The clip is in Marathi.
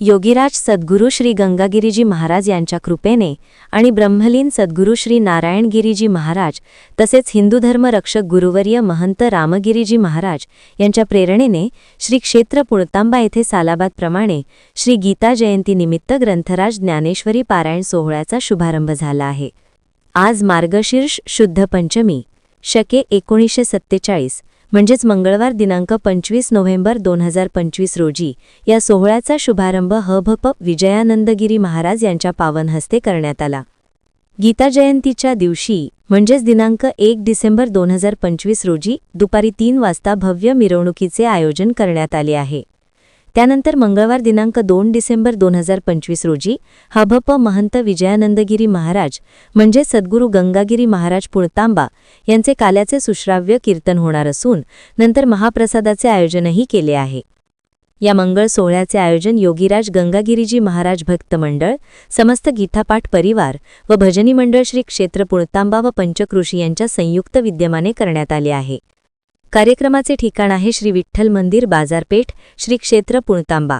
योगीराज सद्गुरू श्री गंगागिरीजी महाराज यांच्या कृपेने आणि ब्रह्मलीन सद्गुरू श्री नारायणगिरीजी महाराज तसेच हिंदू धर्म रक्षक गुरुवर्य महंत रामगिरीजी महाराज यांच्या प्रेरणेने श्री क्षेत्र पुळतांबा येथे सालाबादप्रमाणे श्री गीता जयंतीनिमित्त ग्रंथराज ज्ञानेश्वरी पारायण सोहळ्याचा शुभारंभ झाला आहे. आज मार्गशीर्ष शुद्ध पंचमी शके एकोणीसशे सत्तेचाळीस म्हणजेच मंगळवार दिनांक पंचवीस नोव्हेंबर दोन हजार पंचवीस रोजी. या सोहळ्याचा शुभारंभ हभप विजयानंदगिरी महाराज यांच्या पावन हस्ते करण्यात आला. गीता जयंतीच्या दिवशी म्हणजेच दिनांक एक डिसेंबर दोन हजार पंचवीस रोजी दुपारी तीन वाजता भव्य मिरवणुकीचे आयोजन करण्यात आले आहे. त्यानंतर मंगळवार दिनांक दोन डिसेंबर दोन हजार पंचवीस रोजी हभप महंत विजयानंदगिरी महाराज म्हणजे सद्गुरू गंगागिरी महाराज पुळतांबा यांचे काल्याचे सुश्राव्य कीर्तन होणार असून नंतर महाप्रसादाचे आयोजनही केले आहे. या मंगळ सोहळ्याचे आयोजन योगीराज गंगागिरीजी महाराज भक्त मंडळ समस्त गीतापाठ परिवार व भजनी मंडळ श्री क्षेत्र पुणतांबा व पंचकृषी यांच्या संयुक्त विद्यमाने करण्यात आले आहे. कार्यक्रमाचे ठिकाण आहे श्री विठ्ठल मंदिर बाजारपेठ श्री क्षेत्र पुणतांबा.